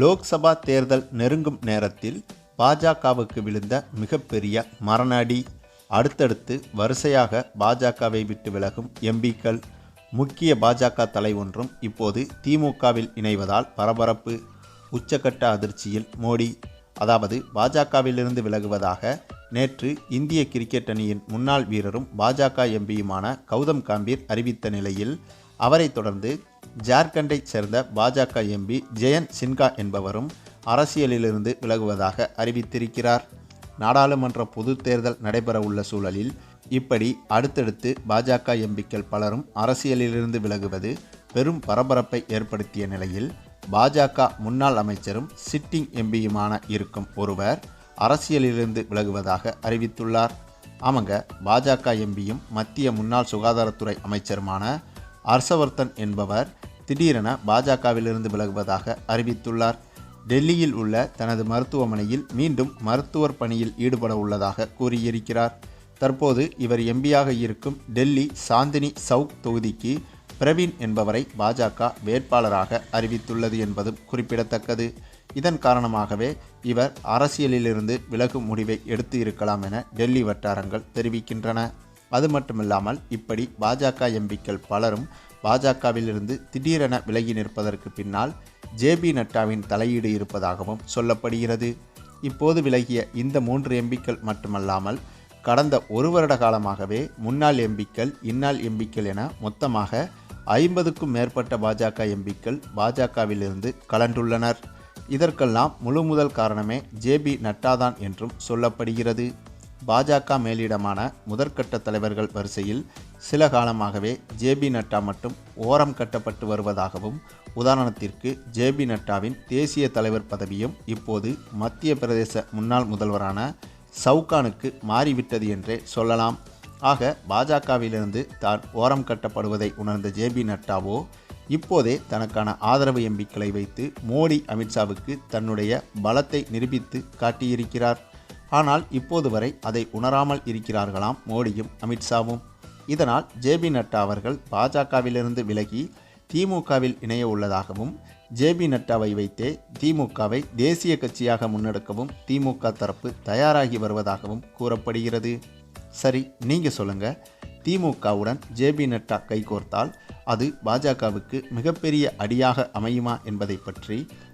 லோக்சபா தேர்தல் நெருங்கும் நேரத்தில் பாஜகவுக்கு விழுந்த மிகப்பெரிய மரணாடி. அடுத்தடுத்து வரிசையாக பாஜகவை விட்டு விலகும் எம்பிக்கள். முக்கிய பாஜக தலை ஒன்றும் இப்போது திமுகவில் இணைவதால் பரபரப்பு. உச்சக்கட்ட அதிர்ச்சியில் மோடி. அதாவது பாஜகவிலிருந்து விலகுவதாக நேற்று இந்திய கிரிக்கெட் அணியின் முன்னாள் வீரரும் பாஜக எம்பியுமான கௌதம் காம்பீர் அறிவித்த நிலையில் அவரைத் தொடர்ந்து ஜார்க்கண்டைச் சேர்ந்த பாஜக எம்பி ஜெயந்த் சின்ஹா என்பவரும் அரசியலிலிருந்து விலகுவதாக அறிவித்திருக்கிறார். நாடாளுமன்ற பொதுத் தேர்தல் நடைபெறவுள்ள சூழலில் இப்படி அடுத்தடுத்து பாஜக எம்பிக்கள் பலரும் அரசியலிலிருந்து விலகுவது பெரும் பரபரப்பை ஏற்படுத்திய நிலையில் பாஜக முன்னாள் அமைச்சரும் சிட்டிங் எம்பியுமான இருக்கும் ஒருவர் அரசியலிலிருந்து விலகுவதாக அறிவித்துள்ளார். ஆமாங்க பாஜக எம்பியும் மத்திய முன்னாள் சுகாதாரத்துறை அமைச்சருமான ஹர்ஷவர்தன் என்பவர் திடீரென பாஜகவிலிருந்து விலகுவதாக அறிவித்துள்ளார். டெல்லியில் உள்ள தனது மருத்துவமனையில் மீண்டும் மருத்துவர் பணியில் ஈடுபட உள்ளதாக கூறியிருக்கிறார். தற்போது இவர் எம்பியாக இருக்கும் டெல்லி சாந்தினி சவுக் தொகுதிக்கு பிரவீன் என்பவரை பாஜக வேட்பாளராக அறிவித்துள்ளது என்பதும் குறிப்பிடத்தக்கது. இதன் காரணமாகவே இவர் அரசியலிலிருந்து விலகும் முடிவை எடுத்து இருக்கலாம் என டெல்லி வட்டாரங்கள் தெரிவிக்கின்றன. அது மட்டுமில்லாமல் இப்படி பாஜக எம்பிக்கள் பலரும் பாஜகவிலிருந்து திடீரென விலகி நிற்பதற்கு பின்னால் ஜேபி நட்டாவின் தலையீடு இருப்பதாகவும் சொல்லப்படுகிறது. இப்போது விலகிய இந்த மூன்று எம்பிக்கள் மட்டுமல்லாமல் கடந்த ஒரு வருட காலமாகவே முன்னாள் எம்பிக்கள் இன்னாள் எம்பிக்கள் என மொத்தமாக ஐம்பதுக்கும் மேற்பட்ட பாஜக எம்பிக்கள் பாஜகவிலிருந்து கலண்டுள்ளனர் இதற்கெல்லாம் முழு முதல் காரணமே ஜேபி நட்டாதான் என்றும் சொல்லப்படுகிறது. பாஜக மேலிடமான முதற்கட்ட தலைவர்கள் வரிசையில் சில காலமாகவே ஜேபி நட்டா மட்டும் ஓரம் கட்டப்பட்டு வருவதாகவும் உதாரணத்திற்கு ஜேபி நட்டாவின் தேசிய தலைவர் பதவியும் இப்போது மத்திய பிரதேச முன்னாள் முதல்வரான சவுகானுக்கு மாறிவிட்டது என்றே சொல்லலாம். ஆக பாஜகவிலிருந்து தான் ஓரம் கட்டப்படுவதை உணர்ந்த ஜேபி நட்டாவோ இப்போதே தனக்கான ஆதரவு எம்பிக்களை வைத்து மோடி அமித்ஷாவுக்கு தன்னுடைய பலத்தை நிரூபித்து காட்டியிருக்கிறார். ஆனால் இப்போது வரை அதை உணராமல் இருக்கிறார்களாம் மோடியும் அமித்ஷாவும் இதனால் ஜேபி நட்டா அவர்கள் பாஜகவிலிருந்து விலகி திமுகவில் இணைய உள்ளதாகவும் ஜேபி நட்டாவை வைத்தே திமுகவை தேசிய கட்சியாக முன்னெடுக்கவும் திமுக தரப்பு தயாராகி வருவதாகவும் கூறப்படுகிறது. சரி நீங்கள் சொல்லுங்கள் திமுகவுடன் ஜேபி நட்டா கைகோர்த்தால் அது பாஜகவுக்கு மிகப்பெரிய அடியாக அமையுமா என்பதை பற்றி